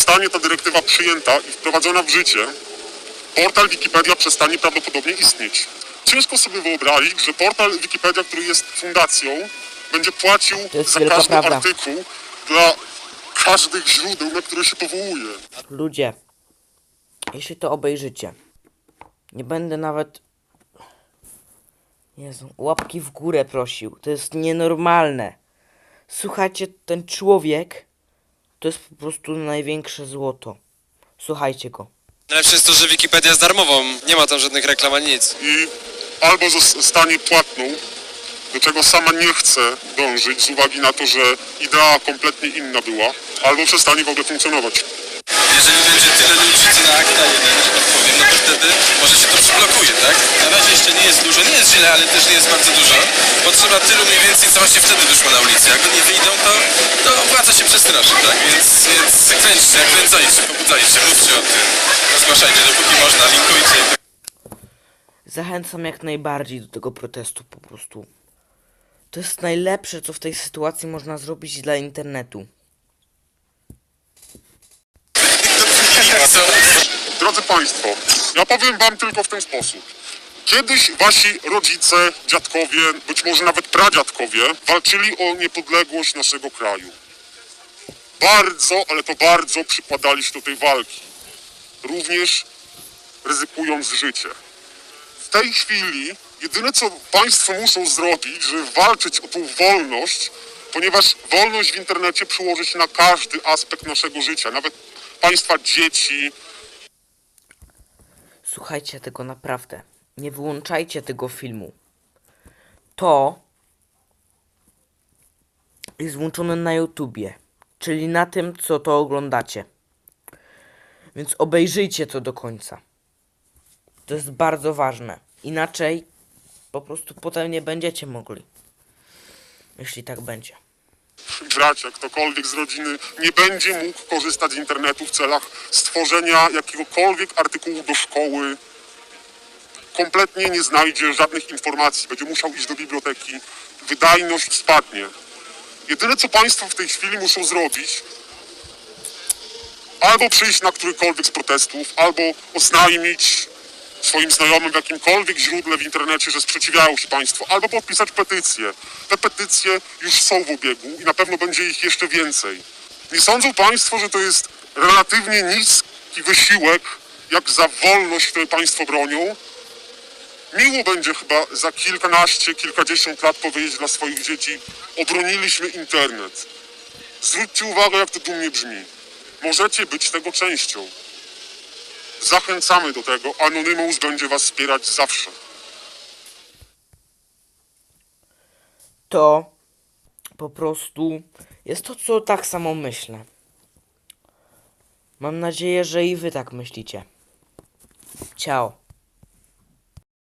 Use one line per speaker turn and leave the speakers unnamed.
zostanie ta dyrektywa przyjęta i wprowadzona w życie, portal Wikipedia przestanie prawdopodobnie istnieć. Ciężko sobie wyobrazić, że portal Wikipedia, który jest fundacją, będzie płacił za każdy
prawda.
artykuł dla każdych źródeł, na które się powołuje.
Ludzie, jeśli to obejrzycie, nie będę nawet. Jezu, łapki w górę prosił. To jest nienormalne. Słuchajcie, ten człowiek to jest po prostu największe złoto. Słuchajcie go.
Najlepsze jest to, że Wikipedia jest darmową. Nie ma tam żadnych reklam ani nic.
I albo zostanie płatną, do czego sama nie chce dążyć z uwagi na to, że idea kompletnie inna była, albo przestanie w ogóle funkcjonować.
Jeżeli będzie tyle ludzi, co na akta jeden, że tak powiem, no to wtedy może się to przyblokuje, tak? Na razie jeszcze nie jest dużo, nie jest źle, ale też nie jest bardzo dużo. Potrzeba tylu mniej więcej, co właśnie wtedy wyszło na ulicę. Jak oni wyjdą, Więc, więc kręcajcie, pobudzajcie, mówcie o tym. Rozgłaszajcie, dopóki można, linkujcie.
Zachęcam jak najbardziej do tego protestu po prostu. To jest najlepsze, co w tej sytuacji można zrobić dla internetu.
Drodzy Państwo, ja powiem Wam tylko w ten sposób. Kiedyś wasi rodzice, dziadkowie, być może nawet pradziadkowie walczyli o niepodległość naszego kraju. Bardzo, ale to bardzo przykładali się do tej walki. Również ryzykując życie. W tej chwili jedyne co Państwo muszą zrobić, żeby walczyć o tą wolność, ponieważ wolność w internecie przełoży się na każdy aspekt naszego życia, nawet Państwa dzieci,
Słuchajcie tego naprawdę. Nie wyłączajcie tego filmu. To jest włączone na YouTubie, czyli na tym, co to oglądacie. Więc obejrzyjcie to do końca. To jest bardzo ważne. Inaczej po prostu potem nie będziecie mogli. Jeśli tak będzie.
bracia, ktokolwiek z rodziny nie będzie mógł korzystać z internetu w celach stworzenia jakiegokolwiek artykułu do szkoły, kompletnie nie znajdzie żadnych informacji, będzie musiał iść do biblioteki, wydajność spadnie. Jedyne co Państwo w tej chwili muszą zrobić, albo przyjść na którykolwiek z protestów, albo oznajmić swoim znajomym w jakimkolwiek źródle w internecie, że sprzeciwiają się Państwo, albo podpisać petycję. Te petycje już są w obiegu i na pewno będzie ich jeszcze więcej. Nie sądzą Państwo, że to jest relatywnie niski wysiłek, jak za wolność, której Państwo bronią? Miło będzie chyba za kilkanaście, kilkadziesiąt lat powiedzieć dla swoich dzieci obroniliśmy internet. Zwróćcie uwagę, jak to dumnie brzmi. Możecie być tego częścią. Zachęcamy do tego. Anonymous będzie Was wspierać zawsze.
To po prostu jest to, co tak samo myślę. Mam nadzieję, że i wy tak myślicie. Ciao.